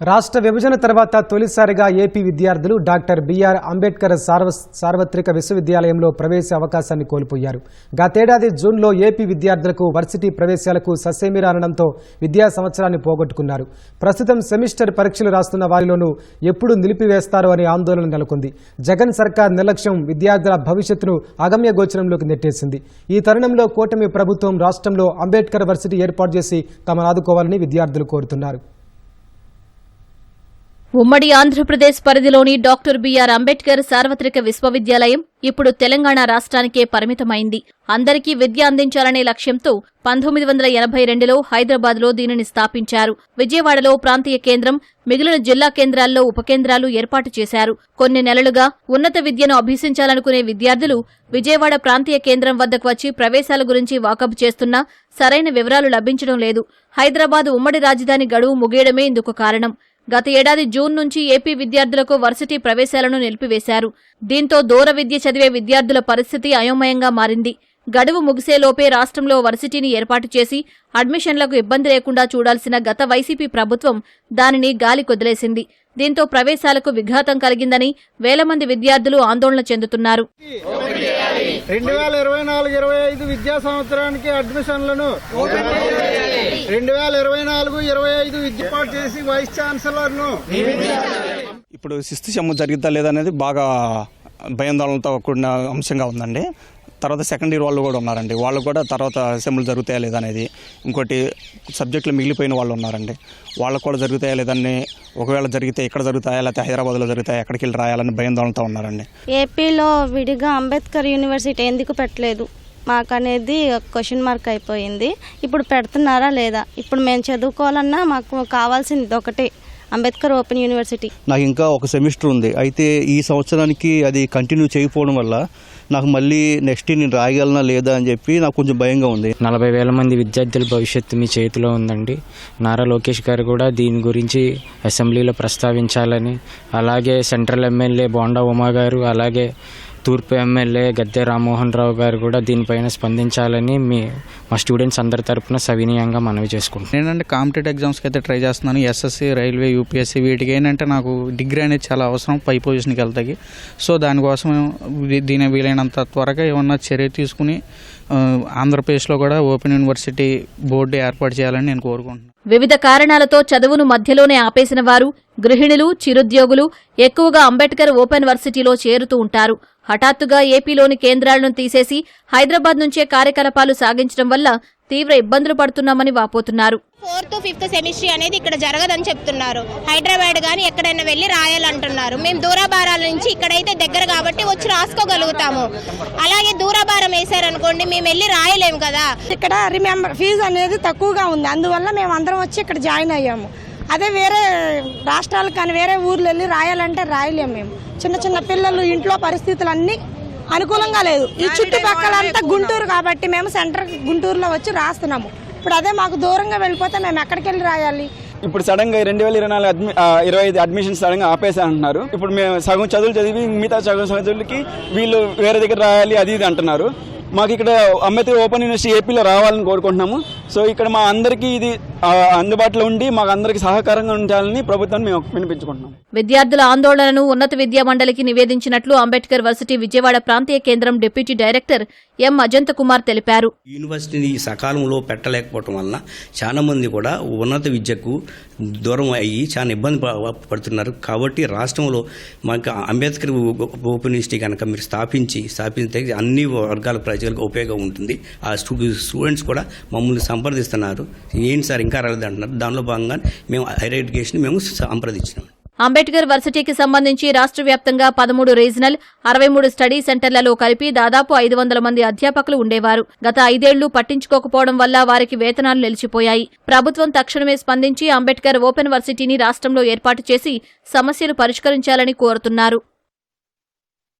రాష్ట్ర విభజన తర్వాత తొలిసారిగా ఏపీ విద్యార్థులు డాక్టర్ బీఆర్ అంబేద్కర్ సార్వ సార్వత్రిక విశ్వవిద్యాలయంలో ప్రవేశ అవకాశాన్ని కోల్పోయారు. గతేడాది జూన్లో ఏపీ విద్యార్థులకు వర్సిటీ ప్రవేశాలకు సస్యమిరానడంతో విద్యా సంవత్సరాన్ని పోగొట్టుకున్నారు. ప్రస్తుతం సెమిస్టర్ పరీక్షలు రాస్తున్న వారిలోనూ ఎప్పుడు నిలిపివేస్తారో అనే ఆందోళన నెలకొంది. జగన్ సర్కార్ నిర్లక్ష్యం విద్యార్థుల భవిష్యత్తును అగమ్య గోచరంలోకి నెట్టేసింది. ఈ తరుణంలో కూటమి ప్రభుత్వం రాష్ట్రంలో అంబేద్కర్ వర్సిటీ ఏర్పాటు చేసి తమను ఆదుకోవాలని విద్యార్థులు కోరుతున్నారు. ఉమ్మడి ఆంధ్రప్రదేశ్ పరిధిలోని డాక్టర్ బిఆర్ అంబేద్కర్ సార్వత్రిక విశ్వవిద్యాలయం ఇప్పుడు తెలంగాణ రాష్ట్రానికే పరిమితమైంది. అందరికీ విద్య అందించాలనే లక్ష్యంతో పంతొమ్మిది వందల ఎనభై రెండులో హైదరాబాద్లో దీనిని స్థాపించారు. విజయవాడలో ప్రాంతీయ కేంద్రం మిగిలిన జిల్లా కేంద్రాల్లో ఉపకేంద్రాలు ఏర్పాటు చేశారు. కొన్ని నెలలుగా ఉన్నత విద్యను అభ్యసించాలనుకునే విద్యార్థులు విజయవాడ ప్రాంతీయ కేంద్రం వద్దకు వచ్చి ప్రవేశాల గురించి వాకబు చేస్తున్నా సరైన వివరాలు లభించడం లేదు. హైదరాబాద్ ఉమ్మడి రాజధాని గడువు ముగియడమే ఇందుకు కారణం. గత ఏడాది జూన్ నుంచి ఏపీ విద్యార్థులకు వర్సిటీ ప్రవేశాలను నిలిపివేశారు. దీంతో దూర విద్య చదివే విద్యార్థుల పరిస్థితి అయోమయంగా మారింది. గడువు ముగిసేలోపే రాష్ట్రంలో వర్సిటీని ఏర్పాటు చేసి అడ్మిషన్లకు ఇబ్బంది లేకుండా చూడాల్సిన గత వైసీపీ ప్రభుత్వం దానిని గాలి కొదిలేసింది. దీంతో ప్రవేశాలకు విఘాతం కలిగిందని వేల మంది విద్యార్థులు ఆందోళన చెందుతున్నారు. రెండు వేల ఇరవై నాలుగు ఇరవై ఐదు విద్యా సంవత్సరానికి అడ్మిషన్లను రెండు వేల ఇరవై నాలుగు ఇరవై ఐదు విద్య ఏర్పాటు చేసి వైస్ ఛాన్సలర్ను ఇప్పుడు సిస్తు సెమ్ జరుగుతా లేదనేది బాగా భయాందోళనతో కూడిన అంశంగా ఉందండి. తర్వాత సెకండ్ ఇయర్ వాళ్ళు కూడా ఉన్నారండి. వాళ్ళు కూడా తర్వాత సెమ్లు జరుగుతాయా లేదనేది ఇంకోటి సబ్జెక్టులు మిగిలిపోయిన వాళ్ళు ఉన్నారండి. వాళ్ళకు కూడా జరుగుతాయా లేదని ఒకవేళ జరిగితే ఇక్కడ జరుగుతాయా లేకపోతే హైదరాబాద్లో జరుగుతాయా ఎక్కడికి వెళ్ళి రాయాలని భయాందోళనతో ఉన్నారండి. ఏపీలో విడిగా అంబేద్కర్ యూనివర్సిటీ ఎందుకు పెట్టలేదు? మాకు అనేది క్వశ్చన్ మార్క్ అయిపోయింది. ఇప్పుడు పెడుతున్నారా లేదా? ఇప్పుడు మేము చదువుకోవాలన్నా మాకు కావాల్సింది ఒకటే అంబేద్కర్ ఓపెన్ యూనివర్సిటీ. నాకు ఇంకా ఒక సెమిస్టర్ ఉంది. అయితే ఈ సంవత్సరానికి అది కంటిన్యూ చేయకపోవడం వల్ల నాకు మళ్ళీ నెక్స్ట్ నేను రాయగలనా లేదా అని చెప్పి నాకు కొంచెం భయంగా ఉంది. నలభై వేల మంది విద్యార్థుల భవిష్యత్తు మీ చేతిలో ఉందండి. నారా లోకేష్ గారు కూడా దీని గురించి అసెంబ్లీలో ప్రస్తావించాలని అలాగే సెంట్రల్ ఎమ్మెల్యే బోండా ఉమా గారు అలాగే తూర్పు ఎమ్మెల్యే గద్దె రామ్మోహన్ రావు గారు కూడా దీనిపైన స్పందించాలని మీ మా స్టూడెంట్స్ అందరి తరపున సవినీయంగా మనవి చేసుకుంటున్నాను నేనంటే కాంపిటేటివ్ ఎగ్జామ్స్కి అయితే ట్రై చేస్తున్నాను. ఎస్ఎస్సి రైల్వే యూపీఎస్సీ వీటికి ఏంటంటే నాకు డిగ్రీ అనేది చాలా అవసరం పై పొజిషన్కి వెళ్తాయి సో దానికోసం దీని వీలైనంత త్వరగా ఏమన్నా చర్య తీసుకుని ఆంధ్రప్రదేశ్లో కూడా ఓపెన్ యూనివర్సిటీ బోర్డు ఏర్పాటు చేయాలని నేను కోరుకుంటున్నాను. వివిధ కారణాలతో చదువును మధ్యలోనే ఆపేసిన వారు గృహిణులు చిరుద్యోగులు ఎక్కువగా అంబేద్కర్ ఓపెన్ వర్సిటీలో చేరుతూ ఉంటారు. హఠాత్తుగా ఏపీలోని కేంద్రాలను తీసేసి హైదరాబాద్ నుంచే కార్యకలాపాలు సాగించడం వల్ల తీవ్ర ఇబ్బందులు పడుతున్నామని వాపోతున్నారు. ఫోర్త్ ఫిఫ్త్ సెమిస్ట్రీ అనేది ఇక్కడ జరగదని చెప్తున్నారు. హైదరాబాద్ కానీ ఎక్కడైనా వెళ్ళి రాయాలంటున్నారు. మేము దూరభారాల నుంచి ఇక్కడైతే దగ్గర కాబట్టి వచ్చి రాసుకోగలుగుతాము. అలాగే దూరభారం వేశారనుకోండి మేము వెళ్ళి రాయలేము కదా. ఇక్కడ రిమెంబర్ ఫీజు అనేది తక్కువగా ఉంది. అందువల్ల మేము అందరం వచ్చి ఇక్కడ జాయిన్ అయ్యాము. అదే వేరే రాష్ట్రాలకు కానీ వేరే ఊర్లు వెళ్ళి రాయాలంటే రాయలేము మేము. చిన్న చిన్న పిల్లలు ఇంట్లో పరిస్థితులు అన్నీ అనుకూలంగా లేదు. ఈ చుట్టుపక్కల అంతా గుంటూరు కాబట్టి మేము సెంటర్ గుంటూరులో వచ్చి రాస్తున్నాము. ఇప్పుడు అదే మాకు దూరంగా వెళ్ళిపోతే మేము ఎక్కడికి వెళ్ళి రాయాలి? ఇప్పుడు సడన్గా రెండు వేల ఇరవై నాలుగు అడ్మి ఇరవై ఐదు అడ్మిషన్స్ సడన్గా ఆపేసా అంటున్నారు ఇప్పుడు మేము సగం చదువులు చదివి మిగతా సగం చదువులకి వీళ్ళు వేరే దగ్గర రాయాలి అది ఇది అంటున్నారు. మాకు ఇక్కడ అంబేద్కర్ ఓపెన్ యూనివర్సిటీ ఏపీలో రావాలని కోరుకుంటున్నాము. సో ఇక్కడ మా అందరికీ ఇది అందుబాటులో ఉండి మాకు అందరికీ సహకారంగా ఉండాలని ప్రభుత్వాన్ని మేము వినిపించుకుంటున్నాం. విద్యార్థుల ఆందోళనను ఉన్నత విద్యా మండలికి నివేదించినట్లు అంబేద్కర్ వర్సిటీ విజయవాడ ప్రాంతీయ కేంద్రం deputy director M Ajanta Kumar తెలిపారు. యూనివర్సిటీని సకాలంలో పెట్టలేకపోవటం వలన చాలా మంది కూడా ఉన్నత విద్యకు దూరం అయ్యి చాలా ఇబ్బంది పడుతున్నారు. కాబట్టి రాష్ట్రంలో మనకు అంబేద్కర్ ఓపెన్ యూనివర్సిటీ కనుక మీరు స్థాపించి స్థాపిస్తే అన్ని వర్గాల ప్రజలకు ఉపయోగం ఉంటుంది. ఆ స్టూ స్టూడెంట్స్ కూడా మమ్మల్ని సంప్రదిస్తున్నారు. ఏంటి సార్ ఇంకా రాలేదు అంటున్నారు. దానిలో భాగంగా మేము హైయర్ ఎడ్యుకేషన్ మేము సంప్రదించినాం. అంబేద్కర్ వర్సిటీకి సంబంధించి రాష్ట్ర వ్యాప్తంగా పదమూడు రీజనల్ అరవై మూడు స్టడీ సెంటర్లలో కలిపి దాదాపు ఐదు వందల మంది అధ్యాపకులు ఉండేవారు. గత ఐదేళ్ళు పట్టించుకోకపోవడం వల్ల వారికి వేతనాలు నిలిచిపోయాయి. ప్రభుత్వం తక్షణమే స్పందించి అంబేద్కర్ ఓపెన్ వర్సిటీని రాష్ట్రంలో ఏర్పాటు చేసి సమస్యను పరిష్కరించాలని కోరుతున్నారు.